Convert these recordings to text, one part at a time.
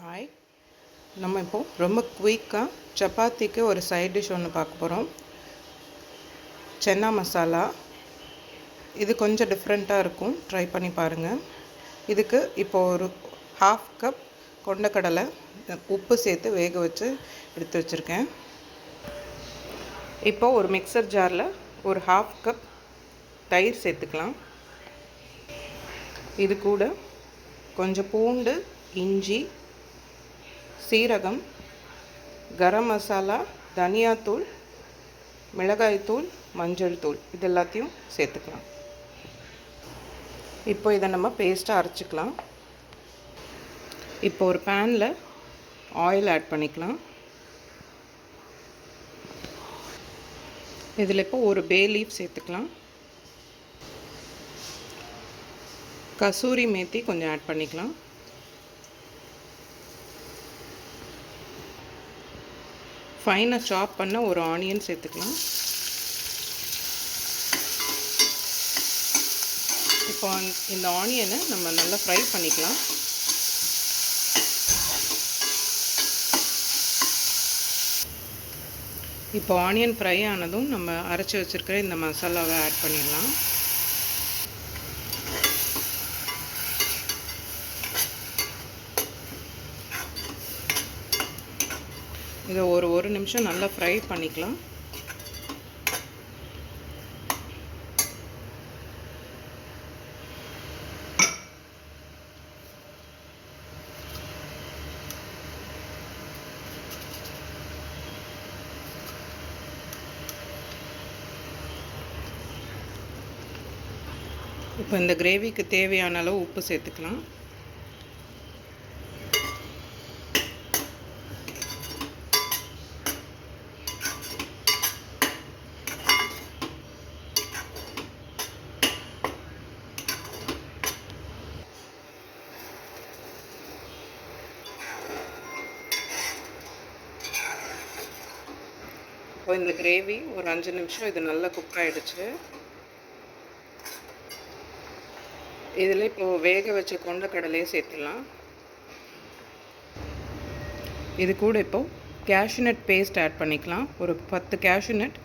Hi நம்ம இப்போ ரொம்ப குயிக்காக சப்பாத்திக்கு ஒரு சைட் டிஷ் ஒன்று பார்க்க போகிறோம் சென்னா மசாலா இது கொஞ்சம் டிஃப்ரெண்ட்டாக இருக்கும். ட்ரை பண்ணி பாருங்கள் இதுக்கு இப்போது ஒரு ஹாஃப் கப் கொண்டக்கடலை உப்பு சேர்த்து வேக வச்சு எடுத்து வச்சுருக்கேன். இப்போ ஒரு மிக்சர் ஜாரில் ஒரு ஹாஃப் கப் தயிர் சேர்த்துக்கலாம். இது கூட கொஞ்சம் பூண்டு இஞ்சி சீரகம் கரம் மசாலா தனியாத்தூள் மிளகாய்த்தூள் மஞ்சள் தூள் இது எல்லாத்தையும் சேர்த்துக்கலாம். இப்போ இதை நம்ம பேஸ்ட்டாக அரைச்சிக்கலாம். இப்போ ஒரு பேனில் ஆயில் ஆட் பண்ணிக்கலாம். இதில் இப்போ ஒரு பே லீஃப் சேர்த்துக்கலாம். கசூரி மேத்தி கொஞ்சம் ஆட் பண்ணிக்கலாம். ஃபைனாக சாப் பண்ண ஒரு ஆனியன் சேர்த்துக்கலாம். இப்போ இந்த ஆனியனை நம்ம நல்லா ஃப்ரை பண்ணிக்கலாம். இப்போ ஆனியன் ஃப்ரை ஆனதும் நம்ம அரைச்சி வச்சுருக்கிற இந்த மசாலாவை ஆட் பண்ணிடலாம். இதை ஒரு ஒரு நிமிஷம் நல்லா ஃப்ரை பண்ணிக்கலாம். இப்போ இந்த கிரேவிக்கு தேவையான அளவு உப்பு சேர்த்துக்கலாம். இப்போ இந்த கிரேவி ஒரு அஞ்சு நிமிஷம் இது நல்லா குக் ஆகிடுச்சு இதில் இப்போது வேக வச்ச கொண்ட கடலையே சேர்த்துடலாம். இது கூட இப்போது கேஷ்யூநட் பேஸ்ட் ஆட் பண்ணிக்கலாம். ஒரு பத்து கேஷ்யூநட்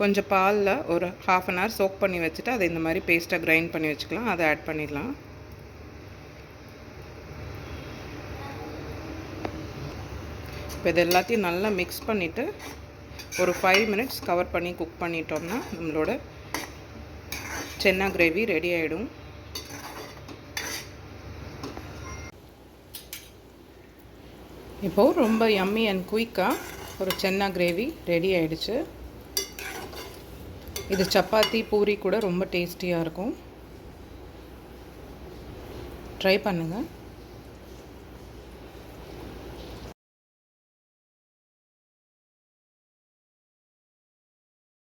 கொஞ்சம் பாலில் ஒரு ஹாஃப் அன் ஹவர் சோக் பண்ணி வச்சுட்டு அதை இந்த மாதிரி பேஸ்ட்டாக கிரைண்ட் பண்ணி வச்சுக்கலாம். அதை ஆட் பண்ணிடலாம். இப்போ இது எல்லாத்தையும் நல்லா மிக்ஸ் பண்ணிவிட்டு ஒரு ஃபைவ் மினிட்ஸ் கவர் பண்ணி குக் பண்ணிட்டோம்னா நம்மளோட சென்னா கிரேவி ரெடி ஆகிடும் இப்போது ரொம்ப யம்மி அண்ட் குயிக்காக ஒரு சென்னா கிரேவி ரெடி ஆகிடுச்சு இது சப்பாத்தி பூரி கூட ரொம்ப டேஸ்டியாக இருக்கும். ட்ரை பண்ணுங்கள்